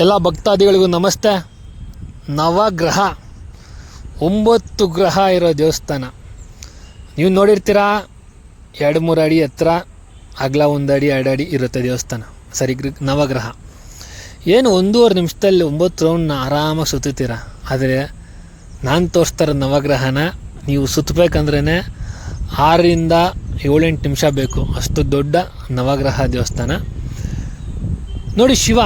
ಎಲ್ಲ ಭಕ್ತಾದಿಗಳಿಗೂ ನಮಸ್ತೆ. ನವಗ್ರಹ. ಒಂಬತ್ತು ಗ್ರಹ ಇರೋ ದೇವಸ್ಥಾನ. ನೀವು ನೋಡಿರ್ತೀರಾ? ಎರಡು ಮೂರು ಅಡಿ ಎತ್ತರ, ಅಗಲ ಒಂದು ಅಡಿ, ಎರಡು ಅಡಿ ಇರುತ್ತೆ ದೇವಸ್ಥಾನ. ಸರಿ, ಗ್ರ, ನವಗ್ರಹ. ಏನು ಒಂದೂವರೆ ನಿಮಿಷದಲ್ಲಿ ಒಂಬತ್ತು ರೌಂಡ್ನ ಆರಾಮಾಗಿ ಸುತ್ತೀರ ಆದರೆ ನಾನು ತೋರಿಸ್ತಾ ನವಗ್ರಹನ ನೀವು ಸುತ್ತಬೇಕಂದ್ರೇ ಆರರಿಂದ ಏಳೆಂಟು ನಿಮಿಷ ಬೇಕು. ಅಷ್ಟು ದೊಡ್ಡ ನವಗ್ರಹ ದೇವಸ್ಥಾನ. ನೋಡಿ ಶಿವ.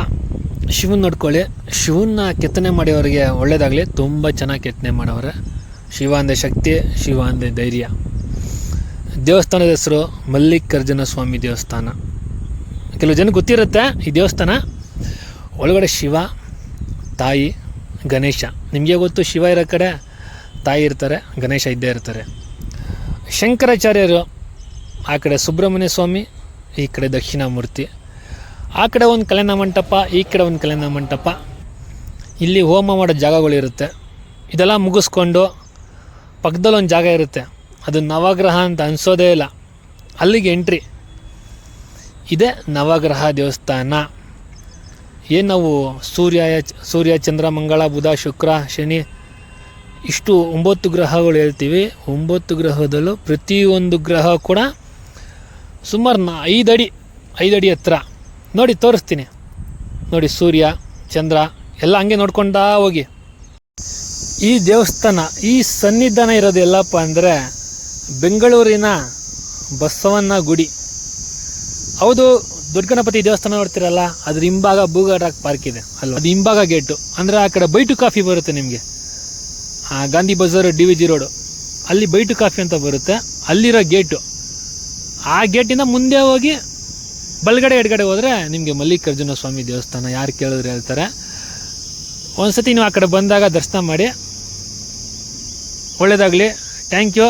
ಶಿವನ್ ನೋಡ್ಕೊಳ್ಳಿ. ಶಿವನ್ನ ಕೆತ್ತನೆ ಮಾಡಿಯವರಿಗೆ ಒಳ್ಳೇದಾಗಲಿ. ತುಂಬ ಚೆನ್ನಾಗಿ ಕೆತ್ತನೆ ಮಾಡವ್ರೆ. ಶಿವ ಅಂದೆ ಶಕ್ತಿ ಶಿವ ಅಂದೆ ಧೈರ್ಯ. ದೇವಸ್ಥಾನದ ಹೆಸರು ಮಲ್ಲಿಕಾರ್ಜುನ ಸ್ವಾಮಿ ದೇವಸ್ಥಾನ. ಕೆಲವು ಜನ ಗೊತ್ತಿರುತ್ತೆ ಈ ದೇವಸ್ಥಾನ? ಒಳಗಡೆ ಶಿವ, ತಾಯಿ, ಗಣೇಶ. ನಿಮಗೆ ಗೊತ್ತು ಶಿವ ಇರೋ ಕಡೆ ತಾಯಿ ಇರ್ತಾರೆ, ಗಣೇಶ ಇದ್ದೇ ಇರ್ತಾರೆ. ಶಂಕರಾಚಾರ್ಯರು ಆ ಕಡೆ ಸುಬ್ರಹ್ಮಣ್ಯ ಸ್ವಾಮಿ, ಈ ಕಡೆ ದಕ್ಷಿಣಾಮೂರ್ತಿ. ಆ ಕಡೆ ಒಂದು ಕಲ್ಯಾಣ ಮಂಟಪ, ಈ ಕಡೆ ಒಂದು ಕಲ್ಯಾಣ ಮಂಟಪ. ಇಲ್ಲಿ ಹೋಮ ಮಾಡೋ ಜಾಗಗಳಿರುತ್ತೆ ಇದೆಲ್ಲ ಮುಗಿಸ್ಕೊಂಡು ಪಕ್ಕದಲ್ಲಿ ಒಂದು ಜಾಗ ಇರುತ್ತೆ. ಅದು ನವಗ್ರಹ ಅಂತ ಅನಿಸೋದೇ ಇಲ್ಲ. ಅಲ್ಲಿಗೆ ಎಂಟ್ರಿ. ಇದೆ ನವಗ್ರಹ ದೇವಸ್ಥಾನ. ಏನು ನಾವು ಸೂರ್ಯ ಸೂರ್ಯ, ಚಂದ್ರ, ಮಂಗಳ, ಬುಧ, ಶುಕ್ರ, ಶನಿ, ಇಷ್ಟು ಒಂಬತ್ತು ಗ್ರಹಗಳು ಹೇಳ್ತೀವಿ. ಒಂಬತ್ತು ಗ್ರಹದಲ್ಲೂ ಪ್ರತಿಯೊಂದು ಗ್ರಹ ಕೂಡ ಸುಮಾರು ನಾ ಐದಡಿ ಐದಡಿ ಹತ್ರ. ನೋಡಿ ತೋರಿಸ್ತೀನಿ. ನೋಡಿ ಸೂರ್ಯ, ಚಂದ್ರ ಎಲ್ಲ ಹಂಗೆ ನೋಡ್ಕೊಂಡಾ ಹೋಗಿ. ಈ ದೇವಸ್ಥಾನ, ಈ ಸನ್ನಿಧಾನ ಇರೋದು ಎಲ್ಲಪ್ಪ ಅಂದರೆ ಬೆಂಗಳೂರಿನ ಬಸವಣ್ಣ ಗುಡಿ. ಹೌದು ದೊಡ್ಡ ದೇವಸ್ಥಾನ ನೋಡ್ತಿರಲ್ಲ, ಅದ್ರ ಹಿಂಭಾಗ ಬೂಗಾಡಾಕ್ ಪಾರ್ಕ್ ಇದೆ ಅಲ್ಲ ಅದು ಹಿಂಭಾಗ ಗೇಟು ಅಂದರೆ ಆ ಕಡೆ ಬೈಟು ಕಾಫಿ ಬರುತ್ತೆ ನಿಮಗೆ. Gandhi Bazaar D V G road. ಅಲ್ಲಿ ಬೈಟು ಕಾಫಿ ಅಂತ ಬರುತ್ತೆ. ಅಲ್ಲಿರೋ ಗೇಟು ಆ ಗೇಟಿಂದ ಮುಂದೆ ಹೋಗಿ ಬಲಗಡೆ ಎಡಗಡೆ ಹೋದರೆ ನಿಮಗೆ ಮಲ್ಲಿಕಾರ್ಜುನ ಸ್ವಾಮಿ ದೇವಸ್ಥಾನ ಯಾರು ಕೇಳಿದ್ರೆ ಹೇಳ್ತಾರೆ. ಒಂದ್ಸತಿ ನೀವು ಆ ಕಡೆ ಬಂದಾಗ ದರ್ಶನ ಮಾಡಿ ಒಳ್ಳೆಯದಾಗಲಿ ಥ್ಯಾಂಕ್ ಯು